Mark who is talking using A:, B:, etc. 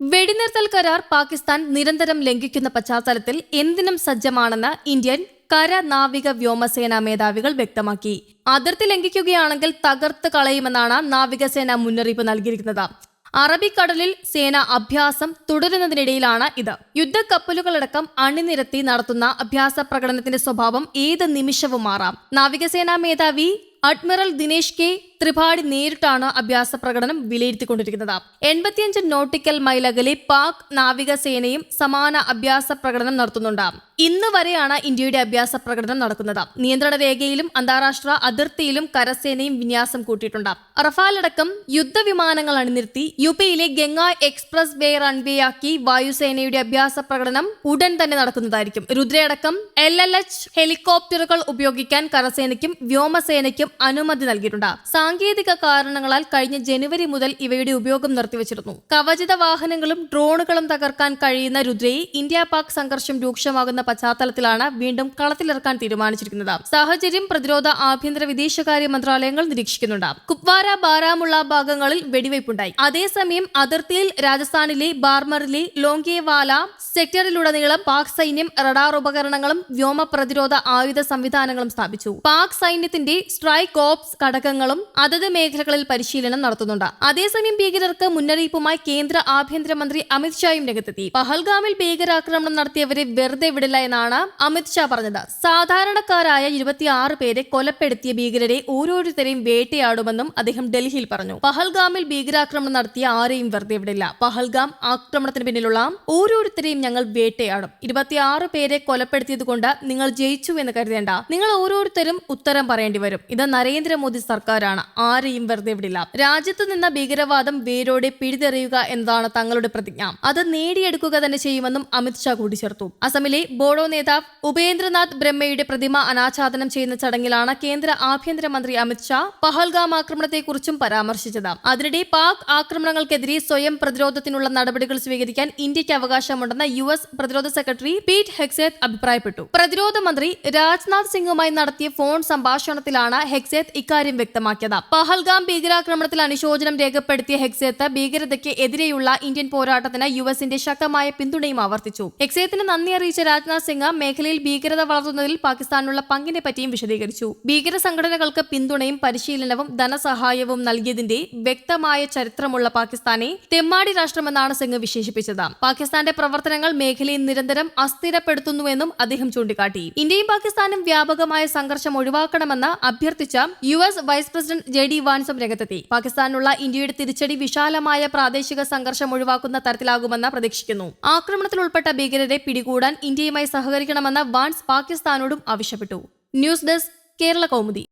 A: വെടിനിർത്തൽ കരാർ പാകിസ്ഥാൻ നിരന്തരം ലംഘിക്കുന്ന പശ്ചാത്തലത്തിൽ എന്തിനും സജ്ജമാണെന്ന് ഇന്ത്യൻ കര നാവിക വ്യോമസേനാ മേധാവികൾ വ്യക്തമാക്കി. അതിർത്തി ലംഘിക്കുകയാണെങ്കിൽ തകർത്ത് കളയുമെന്നാണ് നാവികസേന മുന്നറിയിപ്പ് നൽകിയിരിക്കുന്നത്. അറബിക്കടലിൽ സേന അഭ്യാസം തുടരുന്നതിനിടയിലാണ് ഇത്. യുദ്ധക്കപ്പലുകളടക്കം അണിനിരത്തി നടത്തുന്ന അഭ്യാസ പ്രകടനത്തിന്റെ സ്വഭാവം ഏത് നിമിഷവും മാറാം. നാവികസേനാ മേധാവി അഡ്മിറൽ ദിനേശ് കെ. ത്രിപാഠി നേരിട്ടാണ് അഭ്യാസ പ്രകടനം വിലയിരുത്തിക്കൊണ്ടിരിക്കുന്നത്. എൺപത്തിയഞ്ച് നോട്ടിക്കൽ മൈൽ പാക് നാവികസേനയും സമാന അഭ്യാസ പ്രകടനം നടത്തുന്നുണ്ട്. ഇന്ന് വരെയാണ് ഇന്ത്യയുടെ അഭ്യാസ പ്രകടനം നടക്കുന്നത്. നിയന്ത്രണ രേഖയിലും അന്താരാഷ്ട്ര അതിർത്തിയിലും കരസേനയും വിന്യാസം കൂട്ടിയിട്ടുണ്ട്. റഫാലടക്കം യുദ്ധവിമാനങ്ങൾ അണിനിർത്തി യു പിയിലെ ഗംഗായ് എക്സ്പ്രസ് വേ റൺവേ ആക്കി വായുസേനയുടെ അഭ്യാസ പ്രകടനം ഉടൻ തന്നെ നടക്കുന്നതായിരിക്കും. രുദ്രയടക്കം എൽ എൽ എച്ച് ഹെലികോപ്റ്ററുകൾ ഉപയോഗിക്കാൻ കരസേനയ്ക്കും വ്യോമസേനയ്ക്കും അനുമതി നൽകിയിട്ടുണ്ട്. സാങ്കേതിക കാരണങ്ങളാൽ കഴിഞ്ഞ ജനുവരി മുതൽ ഇവയുടെ ഉപയോഗം നിർത്തിവച്ചിരുന്നു. കവചിത വാഹനങ്ങളും ഡ്രോണുകളും തകർക്കാൻ കഴിയുന്ന രുദ്രയെ ഇന്ത്യ പാക് സംഘർഷം രൂക്ഷമാകുന്ന പശ്ചാത്തലത്തിലാണ് വീണ്ടും കളത്തിലിറക്കാൻ തീരുമാനിച്ചിരിക്കുന്നത്. സാഹചര്യം പ്രതിരോധ ആഭ്യന്തര വിദേശകാര്യ മന്ത്രാലയങ്ങൾ നിരീക്ഷിക്കുന്നുണ്ട്. കുപ്വാര ബാരാമുള്ള ഭാഗങ്ങളിൽ വെടിവയ്പുണ്ടായി. അതേസമയം അതിർത്തിയിൽ രാജസ്ഥാനിലെ ബാർമറിലെ ലോങ്കേവാല സെക്ടറിലുടനീളം പാക് സൈന്യം റഡാർ ഉപകരണങ്ങളും വ്യോമ പ്രതിരോധ ആയുധ സംവിധാനങ്ങളും സ്ഥാപിച്ചു. പാക് സൈന്യത്തിന്റെ സ്ട്രൈക്ക് ഓപ്സ് ഘടകങ്ങളും അതത് മേഖലകളിൽ പരിശീലനം നടത്തുന്നുണ്ട്. അതേസമയം ഭീകരർക്ക് മുന്നറിയിപ്പുമായി കേന്ദ്ര ആഭ്യന്തരമന്ത്രി അമിത്ഷായും രംഗത്തെത്തി. പഹൽഗാമിൽ ഭീകരാക്രമണം നടത്തിയവരെ വെറുതെ വിടില്ല എന്നാണ് അമിത്ഷാ പറഞ്ഞത്. സാധാരണക്കാരായ ഇരുപത്തിയാറ് പേരെ കൊലപ്പെടുത്തിയ ഭീകരരെ ഓരോരുത്തരെയും വേട്ടയാടുമെന്നും അദ്ദേഹം ഡൽഹിയിൽ പറഞ്ഞു. പഹൽഗാമിൽ ഭീകരാക്രമണം നടത്തിയ ആരെയും വെറുതെ വിടില്ല. പഹൽഗാം ആക്രമണത്തിന് പിന്നിലുള്ള ഓരോരുത്തരെയും ഞങ്ങൾ വേട്ടയാടും. ഇരുപത്തിയാറ് പേരെ കൊലപ്പെടുത്തിയതുകൊണ്ട് നിങ്ങൾ ജയിച്ചു എന്ന് കരുതേണ്ട. നിങ്ങൾ ഓരോരുത്തരും ഉത്തരം പറയേണ്ടി വരും. ഇത് നരേന്ദ്രമോദി സർക്കാരാണ്. ആരെയും വെറുതെ വിടില്ല. രാജ്യത്ത് നിന്ന ഭീകരവാദം വേരോടെ പിഴുതെറിയുക എന്നതാണ് തങ്ങളുടെ പ്രതിജ്ഞ. അത് നേടിയെടുക്കുക തന്നെ ചെയ്യുമെന്നും അമിത്ഷാ കൂട്ടിച്ചേർത്തു. അസമിലെ ബോഡോ നേതാവ് ഉപേന്ദ്രനാഥ് ബ്രഹ്മയുടെ പ്രതിമ അനാച്ഛാദനം ചെയ്യുന്ന ചടങ്ങിലാണ് കേന്ദ്ര ആഭ്യന്തരമന്ത്രി അമിത്ഷാ പഹൽഗാം ആക്രമണത്തെക്കുറിച്ചും പരാമർശിച്ചത്. അതിനിടെ പാക് ആക്രമണങ്ങൾക്കെതിരെ സ്വയം പ്രതിരോധത്തിനുള്ള നടപടികൾ സ്വീകരിക്കാൻ ഇന്ത്യയ്ക്ക് അവകാശമുണ്ടെന്ന് യു എസ് പ്രതിരോധ സെക്രട്ടറി പീറ്റ് ഹെക്സേത്ത് അഭിപ്രായപ്പെട്ടു. പ്രതിരോധ മന്ത്രി രാജ്നാഥ് സിംഗുമായി നടത്തിയ ഫോൺ സംഭാഷണത്തിലാണ് ഹെക്സേത്ത് ഇക്കാര്യം വ്യക്തമാക്കിയത്. പഹൽഗാം ഭീകരാക്രമണത്തിൽ അനുശോചനം രേഖപ്പെടുത്തിയ ഹെക്സേത്ത് ഭീകരതയ്ക്ക് എതിരെയുള്ള ഇന്ത്യൻ പോരാട്ടത്തിന് യു എസിന്റെ ശക്തമായ പിന്തുണയും ആവർത്തിച്ചു. ഹെക്സേത്തിന് നന്ദി അറിയിച്ച രാജ്നാഥ് സിംഗ് മേഖലയിൽ ഭീകരത വളർത്തുന്നതിൽ പാകിസ്ഥാനുള്ള പങ്കിനെ പറ്റിയും വിശദീകരിച്ചു. ഭീകര സംഘടനകൾക്ക് പിന്തുണയും പരിശീലനവും ധനസഹായവും നൽകിയതിന്റെ വ്യക്തമായ ചരിത്രമുള്ള പാകിസ്ഥാനെ തെമ്മാടി രാഷ്ട്രമെന്നാണ് സിംഗ് വിശേഷിപ്പിച്ചത്. പാകിസ്ഥാന്റെ പ്രവർത്തനങ്ങൾ മേഖലയിൽ നിരന്തരം അസ്ഥിരപ്പെടുത്തുന്നുവെന്നും അദ്ദേഹം ചൂണ്ടിക്കാട്ടി. ഇന്ത്യയും പാകിസ്ഥാനും വ്യാപകമായ സംഘർഷം ഒഴിവാക്കണമെന്ന് അഭ്യർത്ഥിച്ച U S vice president J D വാൻസും രംഗത്തെത്തി. പാകിസ്ഥാനുള്ള ഇന്ത്യയുടെ തിരിച്ചടി വിശാലമായ പ്രാദേശിക സംഘർഷം ഒഴിവാക്കുന്ന തരത്തിലാകുമെന്ന് പ്രതീക്ഷിക്കുന്നു. ആക്രമണത്തിൽ ഉൾപ്പെട്ട ഭീകരരെ പിടികൂടാൻ ഇന്ത്യയുമായി സഹകരിക്കണമെന്ന് വാൻസ് പാകിസ്ഥാനോടും ആവശ്യപ്പെട്ടു. News desk Kerala Kaumudi.